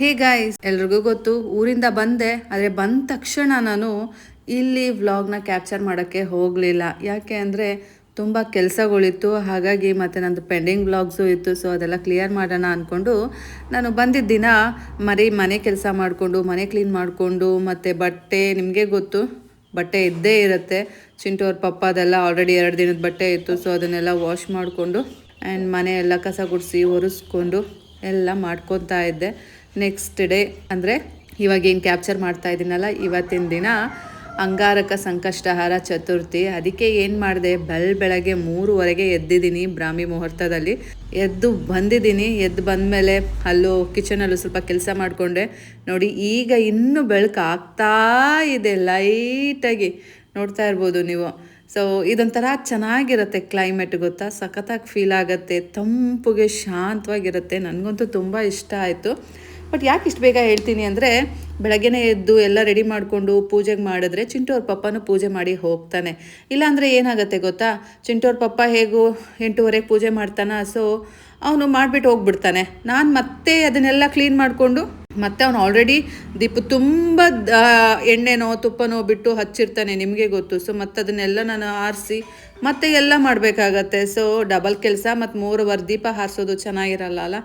Hey guys ಎಲ್ರಿಗೂ ಗೊತ್ತು, ಊರಿಂದ ಬಂದೆ, ಆದರೆ ಬಂದ ತಕ್ಷಣ ನಾನು ಇಲ್ಲಿ ವ್ಲಾಗ್ನ ಕ್ಯಾಪ್ಚರ್ ಮಾಡೋಕ್ಕೆ ಹೋಗಲಿಲ್ಲ. ಯಾಕೆ ಅಂದರೆ ತುಂಬ ಕೆಲಸಗಳಿತ್ತು, ಹಾಗಾಗಿ ಮತ್ತು ನಂದು ಪೆಂಡಿಂಗ್ ವ್ಲಾಗ್ಸು ಇತ್ತು ಸೊ ಅದೆಲ್ಲ ಕ್ಲಿಯರ್ ಮಾಡೋಣ ಅಂದ್ಕೊಂಡು ನಾನು ಬಂದಿದ್ದ ದಿನ ಮರಿ ಮನೆ ಕೆಲಸ ಮಾಡಿಕೊಂಡು, ಮನೆ ಕ್ಲೀನ್ ಮಾಡಿಕೊಂಡು, ಮತ್ತು ಬಟ್ಟೆ, ನಿಮಗೆ ಗೊತ್ತು, ಬಟ್ಟೆ ಇದ್ದೇ ಇರುತ್ತೆ. ಚಿಂಟು ಅವ್ರ ಪಪ್ಪ ಅದೆಲ್ಲ ಆಲ್ರೆಡಿ ಎರಡು ದಿನದ ಬಟ್ಟೆ ಇತ್ತು ಸೊ ಅದನ್ನೆಲ್ಲ ವಾಶ್ ಮಾಡಿಕೊಂಡು ಆ್ಯಂಡ್ ಮನೆ ಎಲ್ಲ ಕಸ ಗುಡಿಸಿ ಒರೆಸ್ಕೊಂಡು ಎಲ್ಲ ಮಾಡ್ಕೊತಾ ಇದ್ದೆ. ನೆಕ್ಸ್ಟ್ ಡೇ ಅಂದರೆ ಇವಾಗೇನು ಕ್ಯಾಪ್ಚರ್ ಮಾಡ್ತಾ ಇದ್ದೀನಲ್ಲ ಇವತ್ತಿನ ದಿನ ಅಂಗಾರಕ ಸಂಕಷ್ಟಹಾರ ಚತುರ್ಥಿ. ಅದಕ್ಕೆ ಏನು ಮಾಡಿದೆ? ಬೆಳ ಬೆಳಗ್ಗೆ ಮೂರುವರೆಗೆ ಎದ್ದಿದ್ದೀನಿ ಬ್ರಾಹ್ಮಿ ಮುಹೂರ್ತದಲ್ಲಿ. ಎದ್ದು ಬಂದಿದ್ದೀನಿ, ಎದ್ದು ಬಂದಮೇಲೆ ಅಲ್ಲೂ ಕಿಚನಲ್ಲೂ ಸ್ವಲ್ಪ ಕೆಲಸ ಮಾಡಿಕೊಂಡೆ. ನೋಡಿ, ಈಗ ಇನ್ನೂ ಬೆಳಕು ಆಗ್ತಾ ಇದೆ ಲೈಟಾಗಿ ನೋಡ್ತಾ ಇರ್ಬೋದು ನೀವು. ಸೊ ಇದೊಂಥರ ಚೆನ್ನಾಗಿರುತ್ತೆ ಕ್ಲೈಮೇಟ್ ಗೊತ್ತಾ? ಸಖತ್ತಾಗಿ ಫೀಲ್ ಆಗುತ್ತೆ, ತಂಪುಗೆ ಶಾಂತವಾಗಿರುತ್ತೆ. ನನಗಂತೂ ತುಂಬ ಇಷ್ಟ ಆಯಿತು. ಬಟ್ ಯಾಕೆ ಇಷ್ಟು ಬೇಗ ಹೇಳ್ತೀನಿ ಅಂದರೆ, ಬೆಳಗ್ಗೆನೇ ಎದ್ದು ಎಲ್ಲ ರೆಡಿ ಮಾಡಿಕೊಂಡು ಪೂಜೆಗೆ ಮಾಡಿದ್ರೆ ಚಿಂಟು ಅವ್ರ ಪಪ್ಪನೂ ಪೂಜೆ ಮಾಡಿ ಹೋಗ್ತಾನೆ. ಇಲ್ಲಾಂದರೆ ಏನಾಗುತ್ತೆ ಗೊತ್ತಾ? ಚಿಂಟು ಅವ್ರ ಪಪ್ಪ ಹೇಗೂ ಎಂಟೂವರೆಗೆ ಪೂಜೆ ಮಾಡ್ತಾನ? ಸೊ ಅವನು ಮಾಡಿಬಿಟ್ಟು ಹೋಗ್ಬಿಡ್ತಾನೆ. ನಾನು ಮತ್ತೆ ಅದನ್ನೆಲ್ಲ ಕ್ಲೀನ್ ಮಾಡಿಕೊಂಡು, ಮತ್ತೆ ಅವನು ಆಲ್ರೆಡಿ ದೀಪ ತುಂಬ ಎಣ್ಣೆನೋ, ತುಪ್ಪನೋ ಬಿಟ್ಟು ಹಚ್ಚಿರ್ತಾನೆ ನಿಮಗೆ ಗೊತ್ತು. ಸೊ ಮತ್ತೆ ಅದನ್ನೆಲ್ಲ ನಾನು ಆರಿಸಿ ಮತ್ತೆ ಎಲ್ಲ ಮಾಡಬೇಕಾಗತ್ತೆ. ಸೊ ಡಬಲ್ ಕೆಲಸ ಮತ್ತು ಮೂರುವರೆ ದೀಪ ಹಾರಿಸೋದು ಚೆನ್ನಾಗಿರಲ್ಲ ಅಲ್ಲ?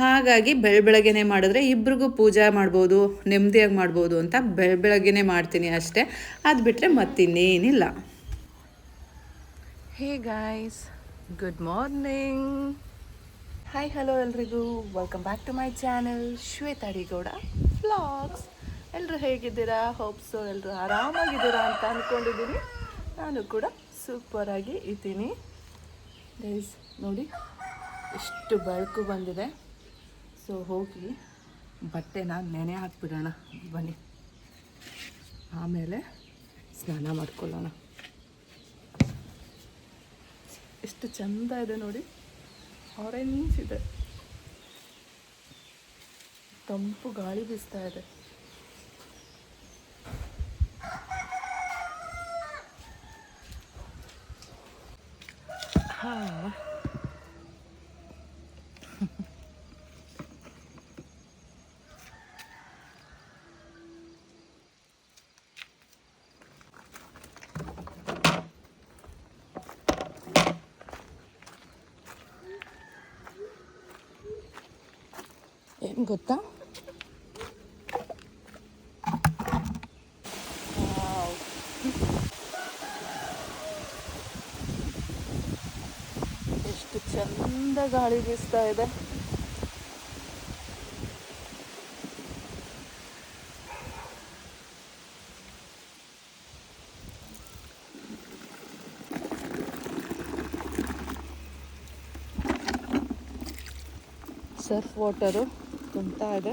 ಹಾಗಾಗಿ ಬೆಳ ಬೆಳಗ್ಗೆನೆ ಮಾಡಿದ್ರೆ ಇಬ್ರಿಗೂ ಪೂಜೆ ಮಾಡ್ಬೋದು ನೆಮ್ಮದಿಯಾಗಿ ಮಾಡ್ಬೋದು ಅಂತ ಬೆಳ ಬೆಳಗ್ಗೆನೆ ಮಾಡ್ತೀನಿ ಅಷ್ಟೇ. ಅದು ಬಿಟ್ಟರೆ ಮತ್ತಿನ್ನೇನಿಲ್ಲ. Hey guys good morning hi hello ಎಲ್ರಿಗೂ. Welcome back to my channel Shweta Adigowda vlogs ಎಲ್ಲರೂ ಹೇಗಿದ್ದೀರಾ ಹೋಪ್ಸು ಎಲ್ಲರೂ ಆರಾಮಾಗಿದ್ದೀರಾ ಅಂತ ಅಂದ್ಕೊಂಡಿದ್ದೀನಿ ನಾನು ಕೂಡ ಸೂಪರಾಗಿ ಇದ್ದೀನಿ. ಗೈಸ್ ನೋಡಿ, ಎಷ್ಟು ಬೆಳಕು ಬಂದಿದೆ. ಸೊ ಹೋಗಿ ಬಟ್ಟೆನ ನೆನೆ ಹಾಕ್ಬಿಡೋಣ. ಬನ್ನಿ. ಆಮೇಲೆ ಸ್ನಾನ ಮಾಡ್ಕೊಳ್ಳೋಣ. ಎಷ್ಟು ಚಂದ ಇದೆ ನೋಡಿ. ಆರೆಂಜ್ ಇದೆ. ತಂಪು ಗಾಳಿ ಬೀಸ್ತಾ ಇದೆ. ಗೊತ್ತಾ ವಾವ್. ಎಷ್ಟು ಚಂದ ಗಾಳಿ ಬೀಸ್ತಾ ಇದೆ. ಸರ್ಫ್ ವಾಟರು ತುಂಬ್ತಾ ಇದೆ.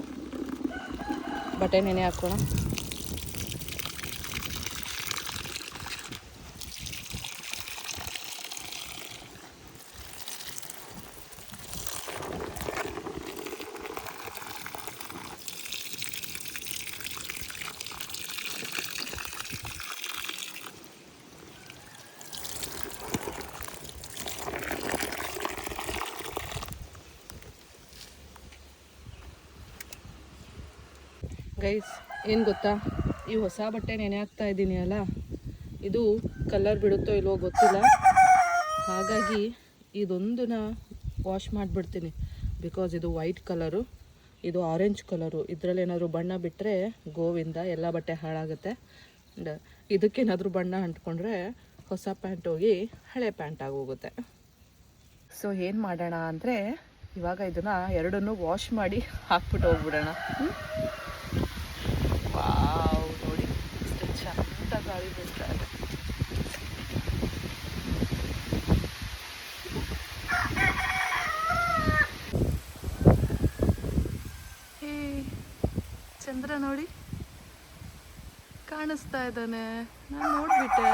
ಬಟ್ಟೆ ನೆನೆ ಹಾಕೋಣ ಗೈಸ್ ಏನು ಗೊತ್ತಾ? ಈ ಹೊಸ ಬಟ್ಟೆ ನೆನೆ ಹಾಕ್ತಾ ಇದ್ದೀನಿ ಅಲ್ಲ? ಇದು ಕಲರ್ ಬಿಡುತ್ತೋ ಇಲ್ವೋ ಗೊತ್ತಿಲ್ಲ. ಹಾಗಾಗಿ ಇದೊಂದನ್ನ ವಾಶ್ ಮಾಡಿಬಿಡ್ತೀನಿ. ಬಿಕಾಸ್ ಇದು ವೈಟ್ ಕಲರು ಇದು ಆರೆಂಜ್ ಕಲರು ಇದರಲ್ಲಿ ಏನಾದರೂ ಬಣ್ಣ ಬಿಟ್ಟರೆ ಗೋವಿಂದ ಎಲ್ಲ ಬಟ್ಟೆ ಹಾಳಾಗುತ್ತೆ. ಆ್ಯಂಡ್ ಇದಕ್ಕೇನಾದರೂ ಬಣ್ಣ ಅಂಟ್ಕೊಂಡ್ರೆ ಹೊಸ ಪ್ಯಾಂಟ್ ಹೋಗಿ ಹಳೆ ಪ್ಯಾಂಟ್ ಆಗೋಗುತ್ತೆ. ಸೊ ಏನು ಮಾಡೋಣ ಅಂದರೆ ಇವಾಗ ಇದನ್ನು ಎರಡನ್ನೂ ವಾಶ್ ಮಾಡಿ ಹಾಕ್ಬಿಟ್ಟು ಹೋಗ್ಬಿಡೋಣ? ವಾವ್ ನೋಡಿ ಎಷ್ಟು ಚಂದ ಗಾಳಿ ಬೀಳ್ತಾ ಇದೆ. ಹೇ ಚಂದ್ರ ನೋಡಿ ಕಾಣಿಸ್ತಾ ಇದ್ದಾನೆ. ನಾನು ನೋಡ್ಬಿಟ್ಟೆ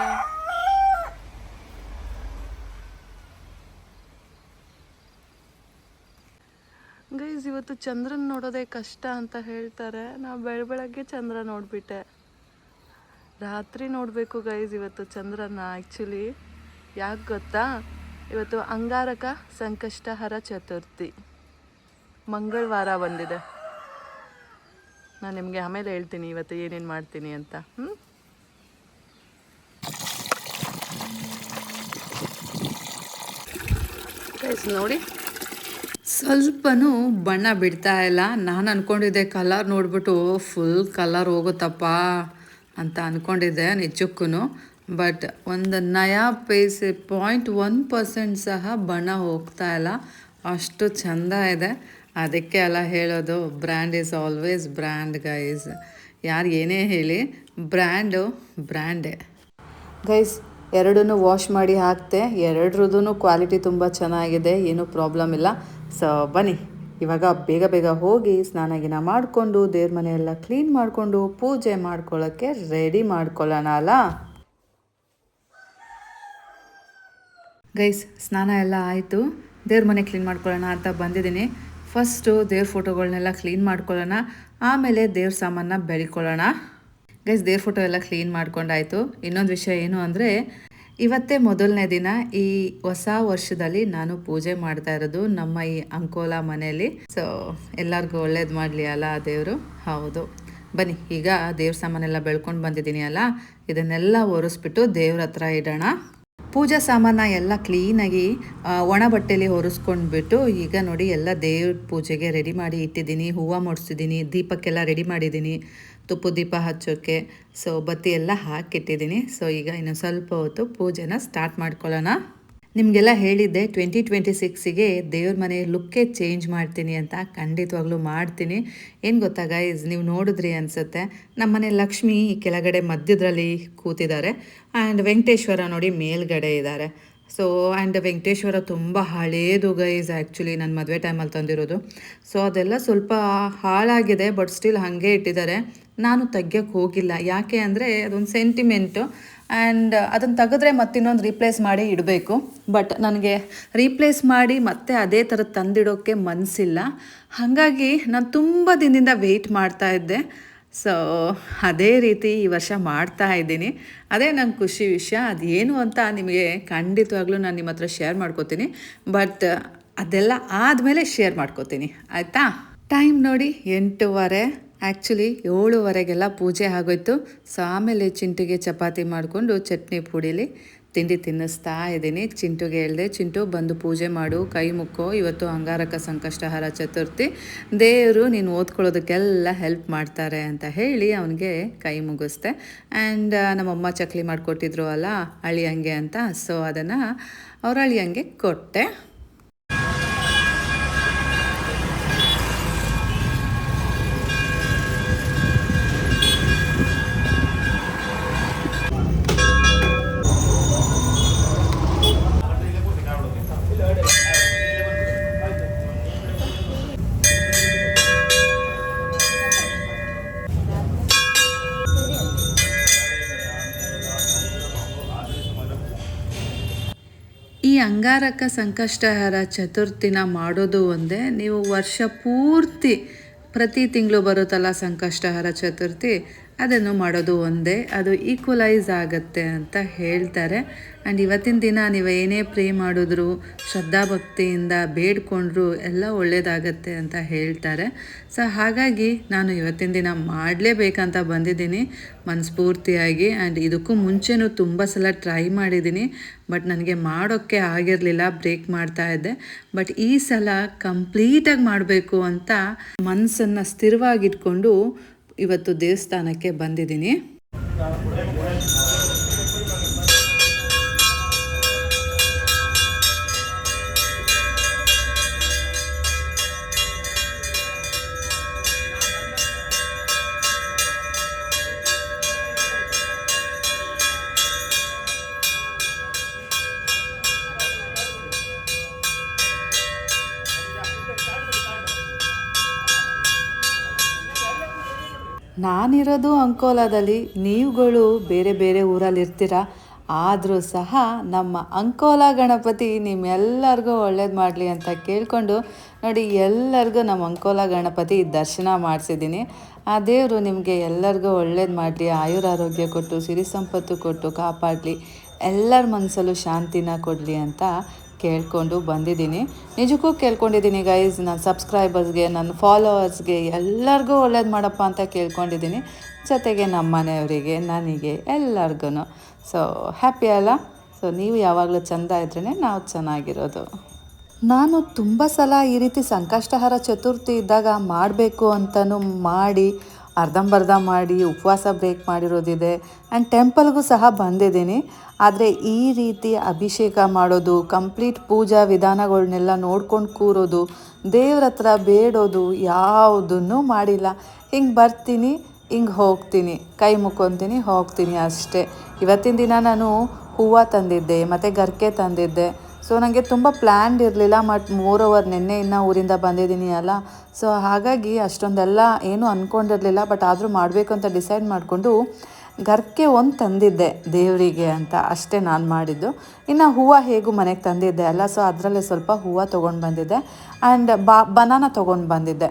ಗೈಸ್ ಇವತ್ತು ಚಂದ್ರನ ನೋಡೋದೇ ಕಷ್ಟ ಅಂತ ಹೇಳ್ತಾರೆ. ನಾ ಬೆಳ ಬೆಳಗ್ಗೆ ಚಂದ್ರ ನೋಡ್ಬಿಟ್ಟೆ. ರಾತ್ರಿ ನೋಡಬೇಕು ಗೈಸ್ ಇವತ್ತು ಚಂದ್ರನ ಆ್ಯಕ್ಚುಲಿ ಯಾಕೆ ಗೊತ್ತಾ? ಇವತ್ತು ಅಂಗಾರಕ ಸಂಕಷ್ಟಹರ ಚತುರ್ಥಿ. ಮಂಗಳವಾರ ಬಂದಿದೆ. ನಾನು ನಿಮಗೆ ಆಮೇಲೆ ಹೇಳ್ತೀನಿ ಇವತ್ತು ಏನೇನು ಮಾಡ್ತೀನಿ ಅಂತ. ಹ್ಞೂ ನೋಡಿ. ಸ್ವಲ್ಪನೂ ಬಣ್ಣ ಬಿಡ್ತಾ ಇಲ್ಲ. ನಾನು ಅಂದ್ಕೊಂಡಿದ್ದೆ ಕಲರ್ ನೋಡ್ಬಿಟ್ಟು ಫುಲ್ ಕಲರ್ ಹೋಗುತ್ತಪ್ಪ ಅಂತ ಅಂದ್ಕೊಂಡಿದ್ದೆ ನಿಜಕ್ಕೂ ಬಟ್ ಒಂದು ನಯಾ ಪೇಸ್ ಪಾಯಿಂಟ್ ಒನ್ ಪರ್ಸೆಂಟ್ ಸಹ ಬಣ್ಣ ಹೋಗ್ತಾ ಇಲ್ಲ. ಅಷ್ಟು ಚೆಂದ ಇದೆ. ಅದಕ್ಕೆ ಎಲ್ಲ ಹೇಳೋದು brand is always brand guys ಯಾರು ಏನೇ ಹೇಳಿ ಬ್ರ್ಯಾಂಡು ಬ್ರ್ಯಾಂಡೇ ಗೈಸ್ ಎರಡನ್ನೂ ವಾಶ್ ಮಾಡಿ ಹಾಕ್ತೆ. ಎರಡರದ್ದು ಕ್ವಾಲಿಟಿ ತುಂಬ ಚೆನ್ನಾಗಿದೆ. ಏನೂ ಪ್ರಾಬ್ಲಮ್ ಇಲ್ಲ. ಸೊ ಬನ್ನಿ. ಇವಾಗ ಬೇಗ ಬೇಗ ಹೋಗಿ ಸ್ನಾನ ಗಿನ ಮಾಡಿಕೊಂಡು ದೇವ್ರ ಮನೆಯೆಲ್ಲ ಕ್ಲೀನ್ ಮಾಡಿಕೊಂಡು ಪೂಜೆ ಮಾಡ್ಕೊಳ್ಳೋಕ್ಕೆ ರೆಡಿ ಮಾಡ್ಕೊಳ್ಳೋಣ ಅಲ್ಲ? ಗೈಸ್ ಸ್ನಾನ ಎಲ್ಲ ಆಯಿತು. ದೇವ್ರ ಮನೆ ಕ್ಲೀನ್ ಮಾಡ್ಕೊಳ್ಳೋಣ ಅಂತ ಬಂದಿದ್ದೀನಿ. ಫಸ್ಟು ದೇವ್ರ ಫೋಟೋಗಳನ್ನೆಲ್ಲ ಕ್ಲೀನ್ ಮಾಡ್ಕೊಳ್ಳೋಣ. ಆಮೇಲೆ ದೇವ್ರ ಸಾಮಾನ ಬೆಳ್ಕೊಳ್ಳೋಣ. ಗೈಸ್ ದೇವ್ರ ಫೋಟೋ ಎಲ್ಲ ಕ್ಲೀನ್ ಮಾಡ್ಕೊಂಡಾಯ್ತು. ಇನ್ನೊಂದು ವಿಷಯ ಏನು ಅಂದರೆ ಇವತ್ತೇ ಮೊದಲನೇ ದಿನ ಈ ಹೊಸ ವರ್ಷದಲ್ಲಿ ನಾನು ಪೂಜೆ ಮಾಡ್ತಾ ಇರೋದು ನಮ್ಮ ಈ ಅಂಕೋಲಾ ಮನೆಯಲ್ಲಿ. ಸೊ ಎಲ್ಲರಿಗೂ ಒಳ್ಳೇದು ಮಾಡಲಿ ಅಲ್ಲ ದೇವರು? ಹೌದು. ಬನ್ನಿ, ಈಗ ದೇವ್ರ ಸಾಮಾನೆಲ್ಲ ಬೆಳ್ಕೊಂಡು ಬಂದಿದ್ದೀನಿ ಅಲ್ಲ ಇದನ್ನೆಲ್ಲ ಒರೆಸ್ಬಿಟ್ಟು ದೇವ್ರ ಹತ್ರ ಇಡೋಣ. ಪೂಜಾ ಸಾಮಾನ ಎಲ್ಲ ಕ್ಲೀನಾಗಿ ಒಣ ಬಟ್ಟೆಲಿ ಒರೆಸ್ಕೊಂಡ್ಬಿಟ್ಟು ಈಗ ನೋಡಿ ಎಲ್ಲ ದೇವ್ರ ಪೂಜೆಗೆ ರೆಡಿ ಮಾಡಿ ಇಟ್ಟಿದ್ದೀನಿ. ಹೂವು ಮುಡ್ಸಿದ್ದೀನಿ ದೀಪಕ್ಕೆಲ್ಲ ರೆಡಿ ಮಾಡಿದ್ದೀನಿ. ತುಪ್ಪ ದೀಪ ಹಚ್ಚೋಕ್ಕೆ ಸೊ ಬತ್ತಿ ಎಲ್ಲ ಹಾಕಿಟ್ಟಿದ್ದೀನಿ. ಸೊ ಈಗ ಇನ್ನು ಸ್ವಲ್ಪ ಹೊತ್ತು ಪೂಜೆನ ಸ್ಟಾರ್ಟ್ ಮಾಡ್ಕೊಳ್ಳೋಣ. ನಿಮಗೆಲ್ಲ ಹೇಳಿದ್ದೆ ಟ್ವೆಂಟಿ ಟ್ವೆಂಟಿ ಸಿಕ್ಸಿಗೆ ದೇವ್ರ ಮನೆ ಲುಕ್ಕೇ ಚೇಂಜ್ ಮಾಡ್ತೀನಿ ಅಂತ, ಖಂಡಿತವಾಗ್ಲೂ ಮಾಡ್ತೀನಿ. ಏನು ಗೊತ್ತಾ ಇಸ್ ನೀವು ನೋಡಿದ್ರಿ ಅನಿಸುತ್ತೆ ನಮ್ಮನೆ ಲಕ್ಷ್ಮಿ ಕೆಳಗಡೆ ಮಧ್ಯದಲ್ಲಿ ಕೂತಿದ್ದಾರೆ. ಆ್ಯಂಡ್ ವೆಂಕಟೇಶ್ವರ ನೋಡಿ ಮೇಲ್ಗಡೆ ಇದ್ದಾರೆ. ಸೊ ಆ್ಯಂಡ್ ವೆಂಕಟೇಶ್ವರ ತುಂಬ ಹಳೇದು ಗೈಸ್ ಆ್ಯಕ್ಚುಲಿ ನನ್ನ ಮದುವೆ ಟೈಮಲ್ಲಿ ತಂದಿರೋದು. ಸೊ ಅದೆಲ್ಲ ಸ್ವಲ್ಪ ಹಾಳಾಗಿದೆ ಬಟ್ ಸ್ಟಿಲ್ ಹಾಗೆ ಇಟ್ಟಿದ್ದಾರೆ. ನಾನು ತೆಗಿಯೋಕ್ಕೆ ಹೋಗಿಲ್ಲ. ಯಾಕೆ ಅಂದರೆ, ಅದೊಂದು ಸೆಂಟಿಮೆಂಟು ಆ್ಯಂಡ್ ಅದನ್ನು ತೆಗೆದ್ರೆ ಮತ್ತಿನ್ನೊಂದು ರೀಪ್ಲೇಸ್ ಮಾಡಿ ಇಡಬೇಕು. ಬಟ್ ನನಗೆ ರೀಪ್ಲೇಸ್ ಮಾಡಿ ಮತ್ತೆ ಅದೇ ಥರದ್ದು ತಂದಿಡೋಕ್ಕೆ ಮನಸ್ಸಿಲ್ಲ ಹಾಗಾಗಿ ನಾನು ತುಂಬ ದಿನದಿಂದ ವೆಯ್ಟ್ ಮಾಡ್ತಾ ಇದ್ದೆ. ಸೊ ಅದೇ ರೀತಿ ಈ ವರ್ಷ ಮಾಡ್ತಾ ಇದ್ದೀನಿ. ಅದೇ ನಂಗೆ ಖುಷಿ ವಿಷಯ, ಅದೇನು ಅಂತ ನಿಮಗೆ ಖಂಡಿತವಾಗ್ಲೂ ನಾನು ನಿಮ್ಮ ಹತ್ರ ಶೇರ್ ಮಾಡ್ಕೋತೀನಿ. ಬಟ್ ಅದೆಲ್ಲ ಆದಮೇಲೆ ಶೇರ್ ಮಾಡ್ಕೋತೀನಿ. ಆಯಿತಾ? ಟೈಮ್ ನೋಡಿ ಎಂಟೂವರೆ ಆ್ಯಕ್ಚುಲಿ ಏಳುವರೆಗೆಲ್ಲ ಪೂಜೆ ಆಗೋಯ್ತು. ಸೊ ಆಮೇಲೆ ಚಿಂಟಿಗೆ ಚಪಾತಿ ಮಾಡಿಕೊಂಡು ಚಟ್ನಿ ಪುಡಿಲಿ ತಿಂಡಿ ತಿನ್ನಿಸ್ತಾ ಇದ್ದೀನಿ. ಚಿಂಟುಗೆ ಹೇಳಿದೆ, ಚಿಂಟು, ಬಂದು ಪೂಜೆ ಮಾಡು, ಕೈ ಮುಕ್ಕೋ. ಇವತ್ತು ಅಂಗಾರಕ ಸಂಕಷ್ಟಹರ ಚತುರ್ಥಿ. ದೇವರು ನೀನು ಓದ್ಕೊಳ್ಳೋದಕ್ಕೆಲ್ಲ ಹೆಲ್ಪ್ ಮಾಡ್ತಾರೆ ಅಂತ ಹೇಳಿ ಅವನಿಗೆ ಕೈ ಮುಗಿಸ್ದೆ. ಆ್ಯಂಡ್ ನಮ್ಮಮ್ಮ ಚಕ್ಲಿ ಮಾಡಿಕೊಟ್ಟಿದ್ರು ಅಲ್ಲ, ಅಳಿಯಂಗೆ ಅಂತ. ಸೊ ಅದನ್ನು ಅವ್ರ ಅಳಿಯಂಗೆ ಕೊಟ್ಟೆ. ಅಂಗಾರಕ ಸಂಕಷ್ಟಹರ ಚತುರ್ಥಿನ ಮಾಡೋದು ಒಂದೇ. ನೀವು ವರ್ಷ ಪೂರ್ತಿ ಪ್ರತಿ ತಿಂಗಳು ಬರುತ್ತಲ್ಲ ಸಂಕಷ್ಟಹರ ಚತುರ್ಥಿ. ಅದನ್ನು ಮಾಡೋದು ಒಂದೇ, ಅದು ಈಕ್ವಲೈಸ್ ಆಗುತ್ತೆ ಅಂತ ಹೇಳ್ತಾರೆ. ಆ್ಯಂಡ್ ಇವತ್ತಿನ ದಿನ ನೀವು ಏನೇ ಪ್ರೇ ಮಾಡಿದ್ರು ಶ್ರದ್ಧಾಭಕ್ತಿಯಿಂದ ಬೇಡ್ಕೊಂಡ್ರು ಎಲ್ಲ ಒಳ್ಳೆಯದಾಗತ್ತೆ ಅಂತ ಹೇಳ್ತಾರೆ. ಸೊ ಹಾಗಾಗಿ ನಾನು ಇವತ್ತಿನ ದಿನ ಮಾಡಲೇಬೇಕಂತ ಬಂದಿದ್ದೀನಿ ಮನಸ್ಫೂರ್ತಿಯಾಗಿ. ಆ್ಯಂಡ್ ಇದಕ್ಕೂ ಮುಂಚೆನೂ ತುಂಬ ಸಲ ಟ್ರೈ ಮಾಡಿದ್ದೀನಿ. ಬಟ್ ನನಗೆ ಮಾಡೋಕ್ಕೆ ಆಗಿರಲಿಲ್ಲ ಬ್ರೇಕ್ ಮಾಡ್ತಾ ಇದ್ದೆ. ಬಟ್ ಈ ಸಲ ಕಂಪ್ಲೀಟಾಗಿ ಮಾಡಬೇಕು ಅಂತ ಮನಸ್ಸನ್ನು ಸ್ಥಿರವಾಗಿಟ್ಕೊಂಡು ಇವತ್ತು ದೇವಸ್ಥಾನಕ್ಕೆ ಬಂದಿದ್ದೀನಿ. ನಾನಿರೋದು ಅಂಕೋಲಾದಲ್ಲಿ. ನೀವುಗಳು ಬೇರೆ ಬೇರೆ ಊರಲ್ಲಿ ಇರ್ತೀರ ಆದರೂ ಸಹ ನಮ್ಮ ಅಂಕೋಲಾ ಗಣಪತಿ ನಿಮ್ಮೆಲ್ಲರಿಗೂ ಒಳ್ಳೇದು ಮಾಡಲಿ ಅಂತ ಕೇಳಿಕೊಂಡು ನೋಡಿ ಎಲ್ಲರಿಗೂ ನಮ್ಮ ಅಂಕೋಲಾ ಗಣಪತಿ ದರ್ಶನ ಮಾಡಿಸಿದ್ದೀನಿ. ಆ ದೇವರು ನಿಮಗೆ ಎಲ್ಲರಿಗೂ ಒಳ್ಳೇದು ಮಾಡಲಿ ಆಯುರಾರೋಗ್ಯ ಕೊಟ್ಟು, ಸಿರಿ ಸಂಪತ್ತು ಕೊಟ್ಟು ಕಾಪಾಡಲಿ, ಎಲ್ಲರ ಮನಸ್ಸಲ್ಲೂ ಶಾಂತಿನ ಕೊಡಲಿ ಅಂತ ಕೇಳ್ಕೊಂಡು ಬಂದಿದ್ದೀನಿ. ನಿಜಕ್ಕೂ ಕೇಳ್ಕೊಂಡಿದ್ದೀನಿ ಗೈಸ್ ನನ್ನ ಸಬ್ಸ್ಕ್ರೈಬರ್ಸ್ಗೆ ನನ್ನ ಫಾಲೋವರ್ಸ್ಗೆ ಎಲ್ಲರಿಗೂ ಒಳ್ಳೇದು ಮಾಡಪ್ಪ ಅಂತ ಕೇಳ್ಕೊಂಡಿದ್ದೀನಿ. ಜೊತೆಗೆ ನಮ್ಮ ಮನೆಯವರಿಗೆ, ನನಗೆ ಎಲ್ಲರಿಗೂ ಸೊ ಹ್ಯಾಪಿ ಅಲ್ಲ? ಸೊ ನೀವು ಯಾವಾಗಲೂ ಚೆಂದ ಇದ್ರೇ ನಾವು ಚೆನ್ನಾಗಿರೋದು. ನಾನು ತುಂಬ ಸಲ ಈ ರೀತಿ ಸಂಕಷ್ಟಹರ ಚತುರ್ಥಿ ಇದ್ದಾಗ ಮಾಡಬೇಕು ಅಂತಲೂ ಮಾಡಿ ಅರ್ಧಂಬರ್ಧ ಮಾಡಿ, ಉಪವಾಸ ಬ್ರೇಕ್ ಮಾಡಿರೋದಿದೆ. ಆ್ಯಂಡ್ ಟೆಂಪಲ್ಗೂ ಸಹ ಬಂದಿದ್ದೀನಿ. ಆದರೆ ಈ ರೀತಿ ಅಭಿಷೇಕ ಮಾಡೋದು ಕಂಪ್ಲೀಟ್ ಪೂಜಾ ವಿಧಾನಗಳನ್ನೆಲ್ಲ ನೋಡ್ಕೊಂಡು ಕೂರೋದು, ದೇವ್ರ ಹತ್ರ ಬೇಡೋದು ಯಾವುದನ್ನು ಮಾಡಿಲ್ಲ. ಹಿಂಗೆ ಬರ್ತೀನಿ, ಹಿಂಗೆ ಹೋಗ್ತೀನಿ. ಕೈ ಮುಕ್ಕೊತೀನಿ, ಹೋಗ್ತೀನಿ ಅಷ್ಟೇ. ಇವತ್ತಿನ ದಿನ ನಾನು ಹೂವು ತಂದಿದ್ದೆ, ಮತ್ತು ಗರ್ಕೆ ತಂದಿದ್ದೆ. ಸೊ ನನಗೆ ತುಂಬ ಪ್ಲ್ಯಾನ್ಡ್ ಇರಲಿಲ್ಲ ಬಟ್ ಮೋರ್ ಓವರ್ ನಿನ್ನೆ ಇನ್ನು ಊರಿಂದ ಬಂದಿದ್ದೀನಿ ಅಲ್ಲ. ಸೊ ಹಾಗಾಗಿ ಅಷ್ಟೊಂದೆಲ್ಲ ಏನೂ ಅಂದ್ಕೊಂಡಿರಲಿಲ್ಲ ಬಟ್ ಆದರೂ ಮಾಡಬೇಕು ಅಂತ ಡಿಸೈಡ್ ಮಾಡಿಕೊಂಡು ಗರ್ಕೆ ಒಂದು ತಂದಿದ್ದೆ ದೇವರಿಗೆ ಅಂತ. ಅಷ್ಟೇ ನಾನು ಮಾಡಿದ್ದು. ಇನ್ನು ಹೂವು ಹೇಗೂ ಮನೆಗೆ ತಂದಿದ್ದೆ ಅಲ್ಲ ಸೊ ಅದರಲ್ಲೇ ಸ್ವಲ್ಪ ಹೂವು ತೊಗೊಂಡು ಬಂದಿದ್ದೆ. ಆ್ಯಂಡ್ ಬಾ ಬನಾನ ತೊಗೊಂಡು ಬಂದಿದ್ದೆ.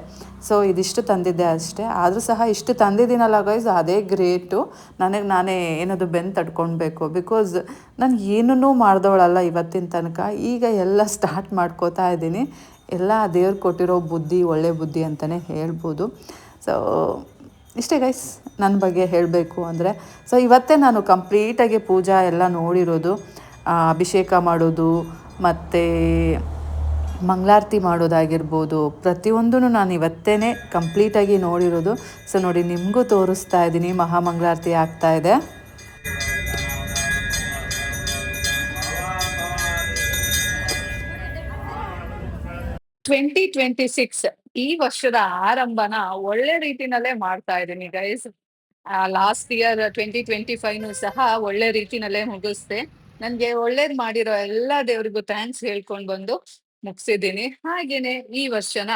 ಸೊ ಇದಿಷ್ಟು ತಂದಿದ್ದೆ ಅಷ್ಟೇ. ಆದರೂ ಸಹ ಇಷ್ಟು ತಂದಿದ್ದೀನಲ್ಲ ಗೈಸ್ ಅದೇ ಗ್ರೇಟು ನನಗೆ ನಾನೇ ಏನದು ಬೆನ್ನು ತಡ್ಕೊಳ್ಬೇಕು. ಬಿಕಾಸ್ ನಾನು ಏನೂ ಮಾಡ್ದವಳಲ್ಲ ಇವತ್ತಿನ ತನಕ. ಈಗ ಎಲ್ಲ ಸ್ಟಾರ್ಟ್ ಮಾಡ್ಕೋತಾ ಇದ್ದೀನಿ. ಎಲ್ಲ ದೇವ್ರು ಕೊಟ್ಟಿರೋ ಬುದ್ಧಿ, ಒಳ್ಳೆ ಬುದ್ಧಿ ಅಂತಲೇ ಹೇಳ್ಬೋದು. ಸೊ ಇಷ್ಟೇ ಗೈಸ್ ನನ್ನ ಬಗ್ಗೆ ಹೇಳಬೇಕು ಅಂದರೆ. ಸೊ ಇವತ್ತೇ ನಾನು ಕಂಪ್ಲೀಟಾಗಿ ಪೂಜಾ ಎಲ್ಲ ನೋಡಿರೋದು. ಅಭಿಷೇಕ ಮಾಡೋದು, ಮತ್ತು ಮಂಗಳಾರತಿ ಮಾಡೋದಾಗಿರ್ಬೋದು ಪ್ರತಿಯೊಂದೂ ನಾನು ಇವತ್ತೇ ಕಂಪ್ಲೀಟಾಗಿ ನೋಡಿರೋದು. ಸೊ ನೋಡಿ, ನಿಮಗೂ ತೋರಿಸ್ತಾ ಇದ್ದೀನಿ, ಮಹಾಮಂಗಳಾರತಿ ಆಗ್ತಾ ಇದೆ. ಟ್ವೆಂಟಿ ಟ್ವೆಂಟಿ ಸಿಕ್ಸ್ ಈ ವರ್ಷದ ಆರಂಭನ ಒಳ್ಳೆ ರೀತಿನಲ್ಲೇ ಮಾಡ್ತಾ ಇದ್ದೀನಿ guys last year twenty twenty five ಸಹ ಒಳ್ಳೆ ರೀತಿನಲ್ಲೇ ಮುಗಿಸ್ದೆ. ನನ್ಗೆ ಒಳ್ಳೇದ್ ಮಾಡಿರೋ ಎಲ್ಲಾ ದೇವರಿಗೂ ಥ್ಯಾಂಕ್ಸ್ ಹೇಳ್ಕೊಂಡ್ ಬಂದು ಮುಗಿಸಿದ್ದೀನಿ. ಹಾಗೇನೆ ಈ ವರ್ಷನ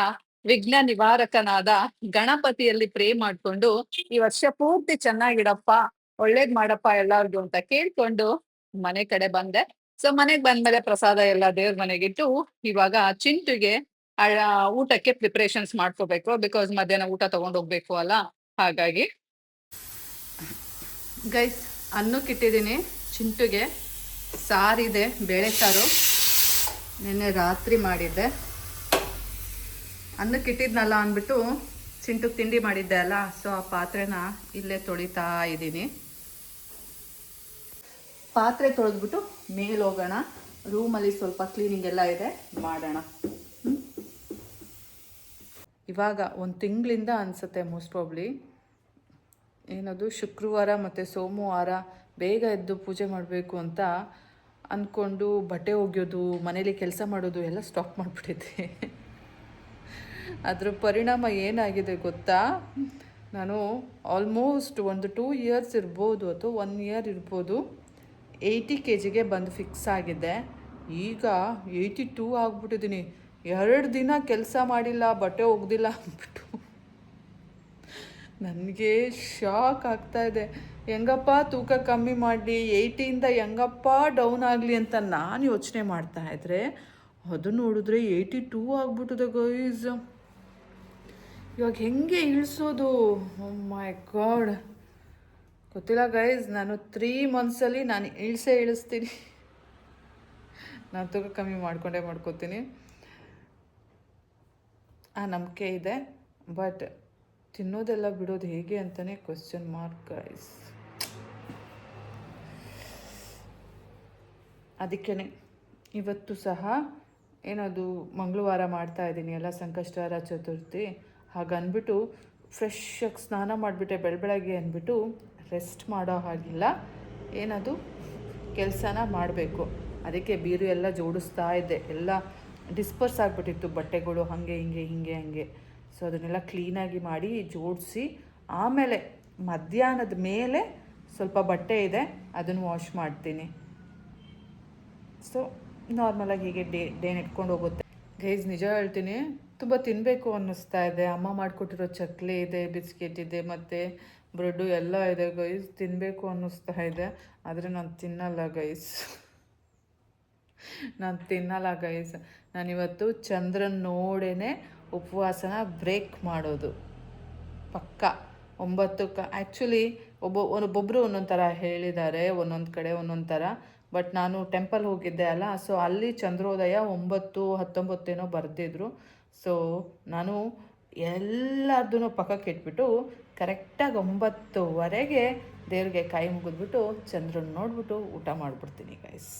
ವಿಘ್ನ ನಿವಾರಕನಾದ ಗಣಪತಿಯಲ್ಲಿ ಪ್ರೇ ಮಾಡ್ಕೊಂಡು ಈ ವರ್ಷ ಪೂರ್ತಿ ಚೆನ್ನಾಗಿಡಪ್ಪ, ಒಳ್ಳೇದ್ ಮಾಡಪ್ಪ ಎಲ್ಲಾರ್ಗು ಅಂತ ಕೇಳ್ಕೊಂಡು ಮನೆ ಕಡೆ ಬಂದೆ. ಸೊ ಮನೆಗ್ ಬಂದ್ಮೇಲೆ ಪ್ರಸಾದ ಎಲ್ಲ ದೇವ್ರ ಮನೆಗಿಟ್ಟು ಇವಾಗ ಚಿಂಟುಗೆ ಊಟಕ್ಕೆ ಪ್ರಿಪರೇಷನ್ಸ್ ಮಾಡ್ಕೋಬೇಕು ಬಿಕಾಸ್ ಮಧ್ಯಾಹ್ನ ಊಟ ತಗೊಂಡ್ ಹೋಗ್ಬೇಕು ಅಲ್ಲ, ಹಾಗಾಗಿ. ಗೈಸ್ ಅನ್ನಕ್ಕೆ ಇಟ್ಟಿದ್ದೀನಿ ಚಿಂಟುಗೆ. ಸಾರಿದೆ, ಬೇಳೆ ಸಾರು. ನಿನ್ನೆ ರಾತ್ರಿ ಮಾಡಿದ್ದೆ. ಅನ್ನಕ್ಕೆ ಇಟ್ಟಿದ್ನಲ್ಲ ಅಂದ್ಬಿಟ್ಟು ಚಿಂಟಕ್ಕೆ ತಿಂಡಿ ಮಾಡಿದ್ದೆ ಅಲ್ಲ, ಸೊ ಆ ಪಾತ್ರೆನ ಇಲ್ಲೇ ತೊಳಿತಾ ಇದ್ದೀನಿ. ಪಾತ್ರೆ ತೊಳೆದ್ಬಿಟ್ಟು ಮೇಲೆ ಹೋಗೋಣ. ರೂಮಲ್ಲಿ ಸ್ವಲ್ಪ ಕ್ಲೀನಿಂಗ್ ಎಲ್ಲ ಇದೆ, ಮಾಡೋಣ? ಇವಾಗ ಒಂದು ತಿಂಗಳಿಂದ ಅನಿಸುತ್ತೆ ಮೋಸ್ಟ್ ಪ್ರಾಬ್ಲಿ ಏನದು, ಶುಕ್ರವಾರ ಮತ್ತು ಸೋಮವಾರ ಬೇಗ ಎದ್ದು ಪೂಜೆ ಮಾಡಬೇಕು ಅಂತ ಅಂದ್ಕೊಂಡು ಬಟ್ಟೆ ಒಗೆಯೋದು, ಮನೇಲಿ ಕೆಲಸ ಮಾಡೋದು ಎಲ್ಲ ಸ್ಟಾಪ್ ಮಾಡಿಬಿಟ್ಟಿದ್ದೆ. ಅದರ ಪರಿಣಾಮ ಏನಾಗಿದೆ ಗೊತ್ತಾ? ನಾನು ಆಲ್ಮೋಸ್ಟ್ ಒಂದು ಟೂ ಇಯರ್ಸ್ ಇರ್ಬೋದು ಅಥವಾ ಒನ್ ಇಯರ್ ಇರ್ಬೋದು ಏಯ್ಟಿ ಕೆ ಜಿಗೆ ಬಂದು ಫಿಕ್ಸ್ ಆಗಿದೆ ಈಗ ಏಯ್ಟಿ ಟೂ ಆಗಿಬಿಟ್ಟಿದ್ದೀನಿ. ಎರಡು ದಿನ ಕೆಲಸ ಮಾಡಿಲ್ಲ, ಬಟ್ಟೆ ಒಗ್ದಿಲ್ಲ ಅಂದ್ಬಿಟ್ಟು. ನನಗೆ ಶಾಕ್ ಆಗ್ತಾ ಇದೆ. ಹೆಂಗಪ್ಪ ತೂಕ ಕಮ್ಮಿ ಮಾಡಿ ಏಯ್ಟಿಯಿಂದ ಹೆಂಗಪ್ಪ ಡೌನ್ ಆಗಲಿ ಅಂತ ನಾನು ಯೋಚನೆ ಮಾಡ್ತಾ ಇದ್ರೆ, ಅದು ನೋಡಿದ್ರೆ ಏಯ್ಟಿ ಟೂ ಆಗ್ಬಿಟ್ಟಿದೆ ಗೈಸ್ ಇವಾಗ ಹೆಂಗೆ ಇಳಿಸೋದು? ಮೈ ಗಾಡ್ ಗೊತ್ತಿಲ್ಲ ಗೈಸ್ ನಾನು ತ್ರೀ ಮಂತ್ಸಲ್ಲಿ ನಾನು ಇಳಿಸೇ ಇಳಿಸ್ತೀನಿ. ನಾನು ತೂಕ ಕಮ್ಮಿ ಮಾಡಿಕೊಂಡೇ ಮಾಡ್ಕೋತೀನಿ. ಆ ನಂಬಿಕೆ ಇದೆ ಬಟ್ ತಿನ್ನೋದೆಲ್ಲ ಬಿಡೋದು ಹೇಗೆ ಅಂತಲೇ ಕ್ವಶನ್ ಮಾರ್ಕ್ ಗೈಸ್ ಅದಕ್ಕೇ ಇವತ್ತು ಸಹ ಏನದು ಮಂಗಳವಾರ ಮಾಡ್ತಾ ಇದ್ದೀನಿ, ಎಲ್ಲ ಸಂಕಷ್ಟಹರ ಚತುರ್ಥಿ. ಹಾಗನ್ಬಿಟ್ಟು ಫ್ರೆಶ್ಶಾಗಿ ಸ್ನಾನ ಮಾಡಿಬಿಟ್ಟೆ ಬೆಳಬೆಳಗ್ಗೆ ಅಂದ್ಬಿಟ್ಟು ರೆಸ್ಟ್ ಮಾಡೋ ಹಾಗಿಲ್ಲ. ಏನದು? ಕೆಲಸನ ಮಾಡಬೇಕು. ಅದಕ್ಕೆ ಬೀರು ಎಲ್ಲ ಜೋಡಿಸ್ತಾ ಇದ್ದೆ. ಎಲ್ಲ ಡಿಸ್ಪರ್ಸ್ ಆಗಿಬಿಟ್ಟಿತ್ತು, ಬಟ್ಟೆಗಳು ಹಾಗೆ, ಹಿಂಗೆ ಹಿಂಗೆ, ಹಂಗೆ. ಸೊ ಅದನ್ನೆಲ್ಲ ಕ್ಲೀನಾಗಿ ಮಾಡಿ ಜೋಡಿಸಿ, ಆಮೇಲೆ ಮಧ್ಯಾಹ್ನದ ಮೇಲೆ ಸ್ವಲ್ಪ ಬಟ್ಟೆ ಇದೆ, ಅದನ್ನು ವಾಶ್ ಮಾಡ್ತೀನಿ. ಸೊ ನಾರ್ಮಲಾಗಿ ಹೀಗೆ ಡೇ ಡೇ ನೆಟ್ಕೊಂಡು ಹೋಗುತ್ತೆ. ಗೈಸ್ ನಿಜ ಹೇಳ್ತೀನಿ, ತುಂಬ ತಿನ್ನಬೇಕು ಅನ್ನಿಸ್ತಾ ಇದೆ. ಅಮ್ಮ ಮಾಡಿಕೊಟ್ಟಿರೋ ಚಕ್ಲಿ ಇದೆ, ಬಿಸ್ಕೆಟ್ ಇದೆ, ಮತ್ತು ಬ್ರೆಡ್ಡು ಎಲ್ಲ ಇದೆ. ಗೈಸ್ ತಿನ್ನಬೇಕು ಅನ್ನಿಸ್ತಾ ಇದೆ. ಆದರೆ ನಾನು ತಿನ್ನಲ್ಲ ಗೈಸ್ ನಾನು ತಿನ್ನಲ್ಲ ಗೈಸ್ ನಾನಿವತ್ತು ಚಂದ್ರನ್ ನೋಡೇ ಉಪವಾಸನ ಬ್ರೇಕ್ ಮಾಡೋದು. ಪಕ್ಕ. ಒಂಬತ್ತು ಕ ಆ್ಯಕ್ಚುಲಿ ಒಬ್ಬ ಒಬ್ಬೊಬ್ಬರು ಒಂದೊಂದು ಥರ ಹೇಳಿದ್ದಾರೆ. ಒಂದೊಂದು ಕಡೆ ಒಂದೊಂದು ಥರ ಬಟ್ ನಾನು ಟೆಂಪಲ್ ಹೋಗಿದ್ದೆ ಅಲ್ಲ ಸೊ ಅಲ್ಲಿ ಚಂದ್ರೋದಯ ಒಂಬತ್ತು, ಹತ್ತೊಂಬತ್ತೇನೋ ಬರೆದಿದ್ರು. ಸೊ ನಾನು ಎಲ್ಲದನ್ನು ಪಕ್ಕಕ್ಕೆ ಇಟ್ಬಿಟ್ಟು ಕರೆಕ್ಟಾಗಿ ಒಂಬತ್ತುವರೆಗೆ ದೇವ್ರಿಗೆ ಕೈ ಮುಗಿದ್ಬಿಟ್ಟು ಚಂದ್ರನ ನೋಡ್ಬಿಟ್ಟು ಊಟ ಮಾಡಿಬಿಡ್ತೀನಿ ಗೈಸ್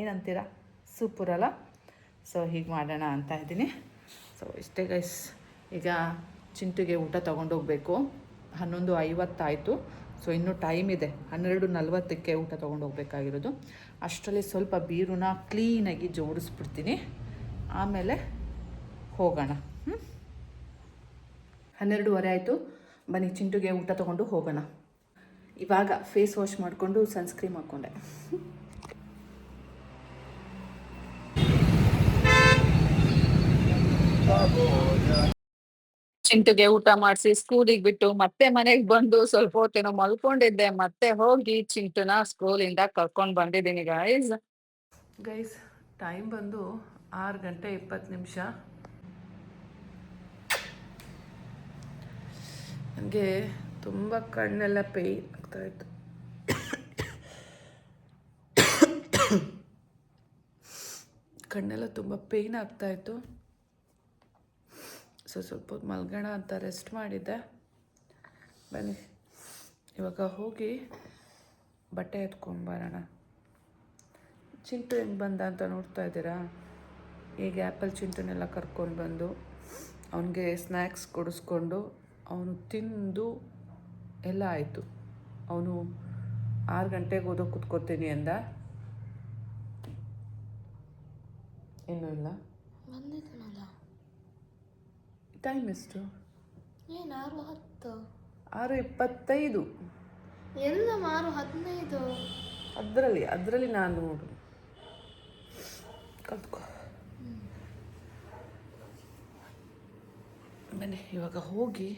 ಏನಂತೀರಾ? ಸೂಪರ್ ಅಲ್ಲ? ಸೊ ಹೀಗೆ ಮಾಡೋಣ ಅಂತ ಇದ್ದೀನಿ. ಸೊ ಇಷ್ಟೇ ಗೈಸ್ ಈಗ ಚಿಂಟುಗೆ ಊಟ ತೊಗೊಂಡೋಗ್ಬೇಕು. ಹನ್ನೊಂದು ಐವತ್ತಾಯಿತು. ಸೊ ಇನ್ನೂ ಟೈಮ್ ಇದೆ. ಹನ್ನೆರಡು ನಲ್ವತ್ತಕ್ಕೆ ಊಟ ತೊಗೊಂಡೋಗ್ಬೇಕಾಗಿರೋದು. ಅಷ್ಟರಲ್ಲಿ ಸ್ವಲ್ಪ ಬೀರುನ ಕ್ಲೀನಾಗಿ ಜೋಡಿಸ್ಬಿಡ್ತೀನಿ. ಆಮೇಲೆ ಹೋಗೋಣ. ಹ್ಞೂ ಹನ್ನೆರಡೂವರೆ ಆಯಿತು. ಬನ್ನಿ, ಚಿಂಟುಗೆ ಊಟ ತೊಗೊಂಡು ಹೋಗೋಣ. ಇವಾಗ ಫೇಸ್ ವಾಶ್ ಮಾಡಿಕೊಂಡು ಸನ್ಸ್ಕ್ರೀಮ್ ಹಾಕ್ಕೊಂಡೆ ಚಿಂಟುಗೆ ಊಟ ಮಾಡಿಸಿ ಸ್ಕೂಲಿಗೆ ಬಿಟ್ಟು ಮತ್ತೆ ಮನೆಗೆ ಬಂದು ಸ್ವಲ್ಪ ಹೊತ್ತೇನೋ ಮಲ್ಕೊಂಡಿದ್ದೆ, ಮತ್ತೆ ಹೋಗಿ ಚಿಂಟುನ ಸ್ಕೂಲಿಂದ ಕರ್ಕೊಂಡ್ ಬಂದಿದ್ದೀನಿ ಗೈಸ್ ಗೈಸ್ ಟೈಮ್ ಬಂದು ಆರು ಗಂಟೆ ಇಪ್ಪತ್ತು ನಿಮಿಷ. ನನಗೆ ತುಂಬ ಕಣ್ಣೆಲ್ಲ ಪೇಯ್ನ್ ಆಗ್ತಾಯಿತ್ತು ಕಣ್ಣೆಲ್ಲ ತುಂಬ ಪೇಯ್ನ್ ಆಗ್ತಾಯಿತ್ತು ಸೊ ಸ್ವಲ್ಪ ಮಲ್ಗೋಣ ಅಂತ ರೆಸ್ಟ್ ಮಾಡಿದ್ದೆ. ಬನ್ನಿ. ಇವಾಗ ಹೋಗಿ ಬಟ್ಟೆ ಎತ್ಕೊಂಡ್ಬರೋಣ ಚಿಂಟು ಹೆಂಗೆ ಬಂದ ಅಂತ ನೋಡ್ತಾ ಇದ್ದೀರಾ? ಈಗ ಆ್ಯಪಲ್ ಚಿಂಟುನೆಲ್ಲ ಕರ್ಕೊಂಡು ಬಂದು ಅವನಿಗೆ ಸ್ನ್ಯಾಕ್ಸ್ ಕೊಡಿಸ್ಕೊಂಡು ಅವನು ತಿಂದು ಎಲ್ಲ ಆಯಿತು. ಅವನು ಆರು ಗಂಟೆಗೆ ಓದೋ ಕೂತ್ಕೋತೀನಿ ಅಂದ. ಇನ್ನೂ ಇಲ್ಲ. ಟೈಮ್ ಎಷ್ಟು? ಏನು ಆರು ಹತ್ತು? ಆರು ಇಪ್ಪತ್ತೈದು. ಎಲ್ಲ ಆರು ಹದಿನೈದು. ಅದರಲ್ಲಿ ಅದರಲ್ಲಿ ನಾನು ನೋಡು ಕಲ್ತ್ಕೊ. ಬನ್ನಿ ಇವಾಗ ಹೋಗಿ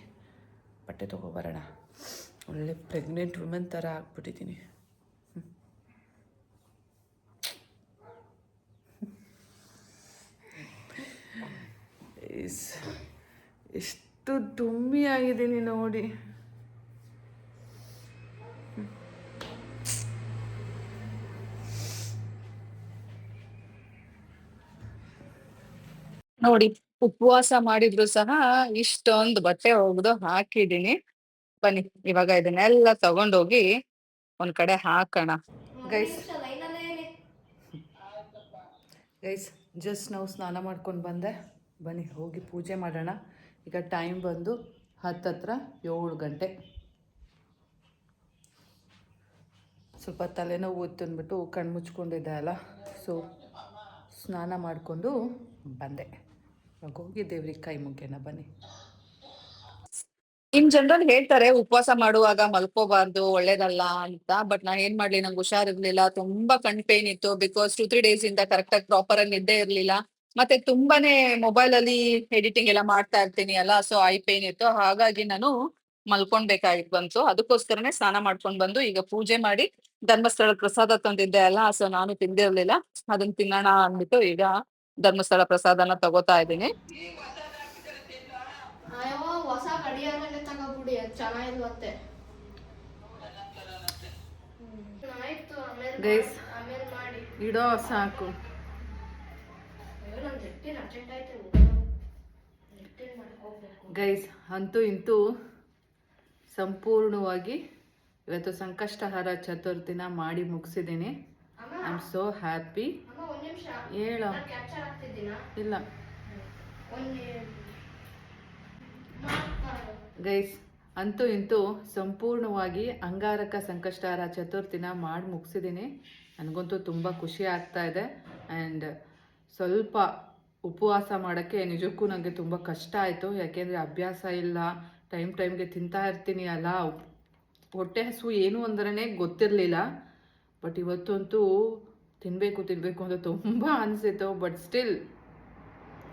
ಬಟ್ಟೆ ತೊಗೊಬರೋಣ ಒಳ್ಳೆ ಪ್ರೆಗ್ನೆಂಟ್ ವುಮೆನ್ ಥರ ಆಗ್ಬಿಟ್ಟಿದ್ದೀನಿ. ಇಸ್ ಎಷ್ಟು ದುಮ್ಮಿ ಆಗಿದ್ದೀನಿ ನೋಡಿ. ನೋಡಿ ಉಪವಾಸ ಮಾಡಿದ್ರು ಸಹ ಇಷ್ಟೊಂದು ಬಟ್ಟೆ ಒಗ್ದು ಹಾಕಿದೀನಿ ಬನ್ನಿ ಇವಾಗ ಇದನ್ನೆಲ್ಲ ತಗೊಂಡೋಗಿ ಒಂದ್ ಕಡೆ ಹಾಕೋಣ. ಗೈಸ್ ಗೈಸ್ ಜಸ್ಟ್ ನಾವು ಸ್ನಾನ ಮಾಡ್ಕೊಂಡು ಬಂದೆ. ಬನ್ನಿ ಹೋಗಿ ಪೂಜೆ ಮಾಡೋಣ. ಈಗ ಟೈಮ್ ಬಂದು ಹತ್ತತ್ರ ಏಳು ಗಂಟೆ. ಸ್ವಲ್ಪ ತಲೆನೋವು ತಂದ್ಬಿಟ್ಟು ಕಣ್ಣು ಮುಚ್ಕೊಂಡಿದ್ದೆ ಅಲ್ಲ ಸೊ ಸ್ನಾನ ಮಾಡಿಕೊಂಡು ಬಂದೆ. ಹೋಗಿ ದೇವ್ರಿಗೆ ಕೈ ಮುಗ್ಯೋಣ, ಬನ್ನಿ. ಇನ್ ಜನರಲ್ ಹೇಳ್ತಾರೆ, ಉಪವಾಸ ಮಾಡುವಾಗ ಮಲ್ಕೋಬಾರ್ದು, ಒಳ್ಳೇದಲ್ಲ ಅಂತ ಬಟ್ ನಾನ್ ಏನ್ ಮಾಡ್ಲಿ, ನಂಗೆ ಹುಷಾರಿರ್ಲಿಲ್ಲ ತುಂಬಾ ಕಣ್ ಪೇನ್ ಇತ್ತು ಬಿಕಾಸ್ ಟೂ ತ್ರೀ ಡೇಸ್ ಇಂದ ಕರೆಕ್ಟ್ ಆಗಿ ಪ್ರಾಪರ್ ಆಗಿ ನಿದ್ದೆ ಇರ್ಲಿಲ್ಲ. ಮತ್ತೆ ತುಂಬಾನೇ ಮೊಬೈಲ್ ಅಲ್ಲಿ ಎಡಿಟಿಂಗ್ ಎಲ್ಲ ಮಾಡ್ತಾ ಇರ್ತೀನಿ ಅಲ್ಲ ಸೊ ಐ ಪೇನ್ ಇತ್ತು. ಹಾಗಾಗಿ ನಾನು ಮಲ್ಕೊಂಡ್ಬೇಕಾಗಿತ್ತು ಬಂತು. ಅದಕ್ಕೋಸ್ಕರನೇ ಸ್ನಾನ ಮಾಡ್ಕೊಂಡ್ ಬಂದು ಈಗ ಪೂಜೆ ಮಾಡಿ ಧರ್ಮಸ್ಥಳ ಪ್ರಸಾದ ತಂದಿದ್ದೆ ಅಲ್ಲ ಸೊ ನಾನು ತಿಂದಿರ್ಲಿಲ್ಲ ಅದನ್ನ ತಿನ್ನೋಣ ಅಂದ್ಬಿಟ್ಟು ಈಗ ಧರ್ಮಸ್ಥಳ ಪ್ರಸಾದನ ತಗೋತಾ ಇದ್ದೀನಿ. ಅಯ್ಯೋ ಹೊಸ ಕಡಿ ಆಮೇಲೆ ತಗೋಬಿಡಿ ಅದು ಚೆನ್ನಾಗಿಲ್ವತ್ತೆ ಹ್ಮ್. ಆಯ್ತು ಆಮೇಲೆ Guys. ಮಾಡಿ- ಆಮೇಲೆ ಮಾಡಿ. ಇಡೋ ಸಾಕು ಅಯ್ಯೋ ನನ್ ಜಟ್ಟಿನ ಅರ್ಜೆಂಟ್ ಆಯ್ತು ಜಟ್ಟಿನ ಮಾಡ್ಕೋಬೇಕು ಗೈಸ್ ಅಂತೂ ಇಂತೂ ಸಂಪೂರ್ಣವಾಗಿ ಇವತ್ತು ಸಂಕಷ್ಟಹಾರ ಚತುರ್ಥಿನ ಮಾಡಿ ಮುಗಿಸಿದ್ದೀನಿ. ಐ ಆಮ್ ಸೋ ಹ್ಯಾಪಿ ಹೇಳ. ಇಲ್ಲ. ಗೈಸ್ ಅಂತೂ ಇಂತೂ ಸಂಪೂರ್ಣವಾಗಿ ಅಂಗಾರಕ ಸಂಕಷ್ಟಹಾರ ಚತುರ್ಥಿನ ಮಾಡಿ ಮುಗಿಸಿದ್ದೀನಿ. ನನಗಂತೂ ತುಂಬ ಖುಷಿ ಆಗ್ತಾ ಇದೆ. ಆ್ಯಂಡ್ ಸ್ವಲ್ಪ ಉಪವಾಸ ಮಾಡೋಕ್ಕೆ ನಿಜಕ್ಕೂ ನನಗೆ ತುಂಬ ಕಷ್ಟ ಆಯಿತು. ಯಾಕೆಂದರೆ ಅಭ್ಯಾಸ ಇಲ್ಲ, ಟೈಮ್ ಟೈಮ್ಗೆ ತಿಂತಾ ಇರ್ತೀನಿ ಅಲ್ಲ. ಹೊಟ್ಟೆ ಹಸು ಏನು ಅಂದ್ರೆ ಗೊತ್ತಿರಲಿಲ್ಲ. ಬಟ್ ಇವತ್ತಂತೂ ತಿನ್ನಬೇಕು ತಿನ್ನಬೇಕು ಅಂತ ತುಂಬ ಅನಿಸಿತು ಬಟ್ ಸ್ಟಿಲ್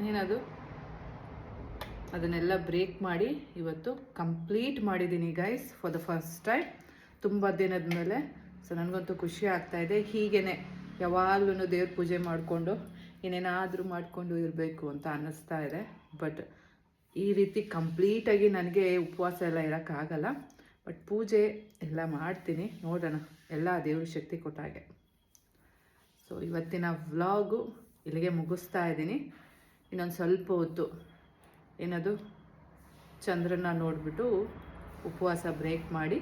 ಏನದು? ಅದನ್ನೆಲ್ಲ ಬ್ರೇಕ್ ಮಾಡಿ ಇವತ್ತು ಕಂಪ್ಲೀಟ್ ಮಾಡಿದ್ದೀನಿ guys for the first time. ತುಂಬ ದಿನದ ಮೇಲೆ. ಸೊ, ನನಗಂತೂ ಖುಷಿ ಆಗ್ತಾ ಇದೆ. ಹೀಗೇ ಯಾವಾಗಲೂ ದೇವ್ರ ಪೂಜೆ ಮಾಡಿಕೊಂಡು ಏನೇನಾದರೂ ಮಾಡಿಕೊಂಡು ಇರಬೇಕು ಅಂತ ಅನ್ನಿಸ್ತಾ ಇದೆ. ಬಟ್ ಈ ರೀತಿ ಕಂಪ್ಲೀಟಾಗಿ ನನಗೆ ಉಪವಾಸ ಎಲ್ಲ ಇರೋಕ್ಕಾಗಲ್ಲ ಬಟ್ ಪೂಜೆ ಎಲ್ಲ ಮಾಡ್ತೀನಿ. ನೋಡೋಣ. ಎಲ್ಲ ದೇವ್ರ ಶಕ್ತಿ ಕೊಟ್ಟ ಹಾಗೆ. ಸೊ ಇವತ್ತಿನ ವ್ಲಾಗು ಇಲ್ಲಿಗೆ ಮುಗಿಸ್ತಾ ಇದ್ದೀನಿ. ಇನ್ನೊಂದು ಸ್ವಲ್ಪ ಹೊತ್ತು ಏನದು? ಚಂದ್ರನ ನೋಡಿಬಿಟ್ಟು ಉಪವಾಸ ಬ್ರೇಕ್ ಮಾಡಿ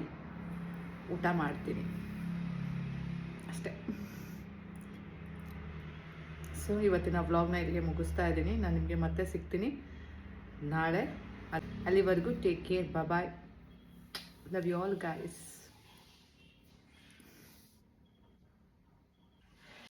ಊಟ ಮಾಡ್ತೀನಿ. ಅಷ್ಟೇ. ಸೊ ಇವತ್ತಿನ ವ್ಲಾಗ್ನ ಇಲ್ಲಿಗೆ ಮುಗಿಸ್ತಾ ಇದ್ದೀನಿ. ನಾನು ನಿಮಗೆ ಮತ್ತೆ ಸಿಗ್ತೀನಿ. ನಾಳೆ ಅಲ್ಲಿವರೆಗೂ take care bye love you all guys